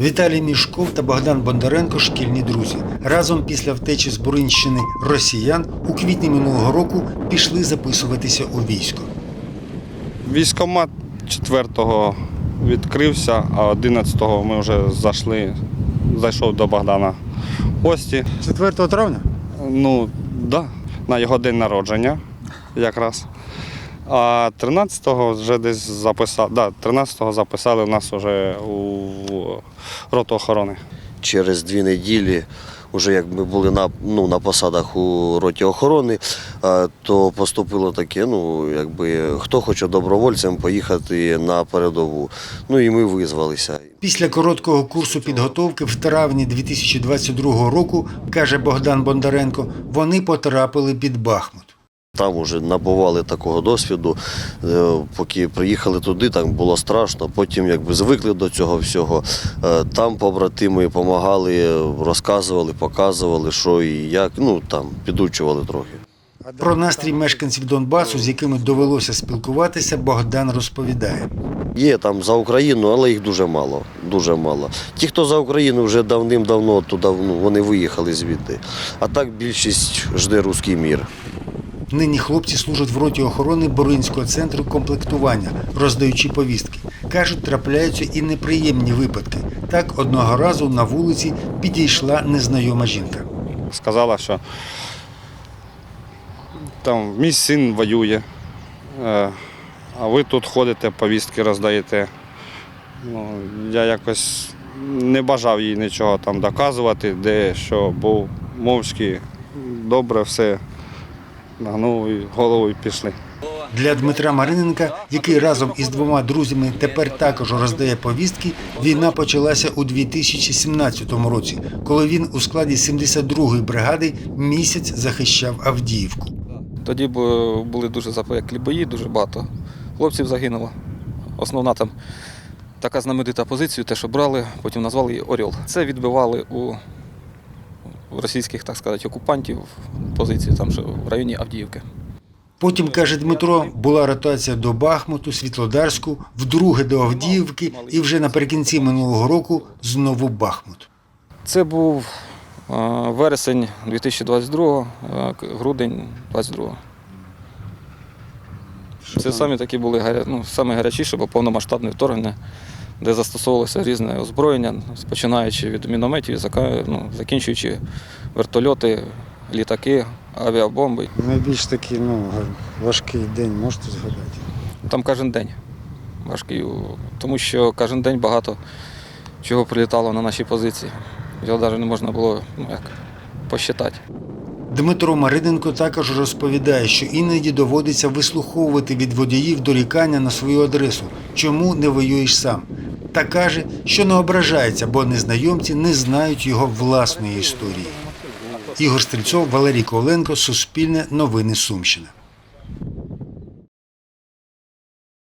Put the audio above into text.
Віталій Мішков та Богдан Бондаренко шкільні друзі. Разом після втечі з Буринщини росіян у квітні минулого року пішли записуватися у військо. Військомат 4-го відкрився, а 11-го ми вже зайшли, зайшов до Богдана в гості. 4 травня? Ну, да, на його день народження якраз. А 13-го вже десь записали, да, 13-го записали нас вже у роту охорони. через дві неділі, вже як ми були на, ну, на посадах у роті охорони, то поступило таке, ну, якби хто хоче добровольцем поїхати на передову. Ну і ми визвалися. Після короткого курсу підготовки в травні 2022 року, каже Богдан Бондаренко, вони потрапили під Бахмут. Там вже набували такого досвіду. Е, Поки приїхали туди, так було страшно. Потім якби звикли до цього всього. Е, Там побратими допомагали, розказували, показували, що і як. Ну там підучували трохи. Про настрій мешканців Донбасу, з якими довелося спілкуватися, Богдан розповідає. Є там за Україну, але їх дуже мало. Дуже мало. Ті, хто за Україну вже давним-давно туди ну, вони виїхали звідти. А так більшість жде руський мір. Нині хлопці служать в роті охорони Боринського центру комплектування, роздаючи повістки. Кажуть, трапляються і неприємні випадки. Так одного разу на вулиці підійшла незнайома жінка. Сказала, що там мій син воює, е, а ви тут ходите, повістки роздаєте. Ну, я якось не бажав їй нічого там доказувати, де що був мовчки, добре все. Нагнув і голову і пішли. Для Дмитра Мариненка, який разом із двома друзями тепер також роздає повістки, війна почалася у 2017 році, коли він у складі 72-ї бригади місяць захищав Авдіївку. Тоді були дуже запеклі бої, дуже багато хлопців загинуло. Основна там така знаменита позиція, те, що брали, потім назвали її Орел. Це відбивали у російських, так сказати, окупантів позиції там, що в районі Авдіївки. Потім, каже Дмитро, була ротація до Бахмуту, Світлодарську, вдруге до Авдіївки і вже наприкінці минулого року знову Бахмут. Це був вересень 2022, е, грудень 22-го. Це самі такі були ну, саме гарячіші, бо повномасштабне вторгнення, де застосовувалося різне озброєння, починаючи від мінометів, ну, закінчуючи вертольоти, літаки, авіабомби. Найбільш такий ну, важкий день можете згадати. Там кожен день важкий, тому що кожен день багато чого прилітало на наші позиції. Його навіть не можна було ну, як, посчитати. Дмитро Мариненко також розповідає, що іноді доводиться вислуховувати від водіїв дорікання на свою адресу, чому не воюєш сам. Та каже, що не ображається, бо незнайомці не знають його власної історії. Ігор Стрільцов, Валерій Коваленко, Суспільне, Новини Сумщина.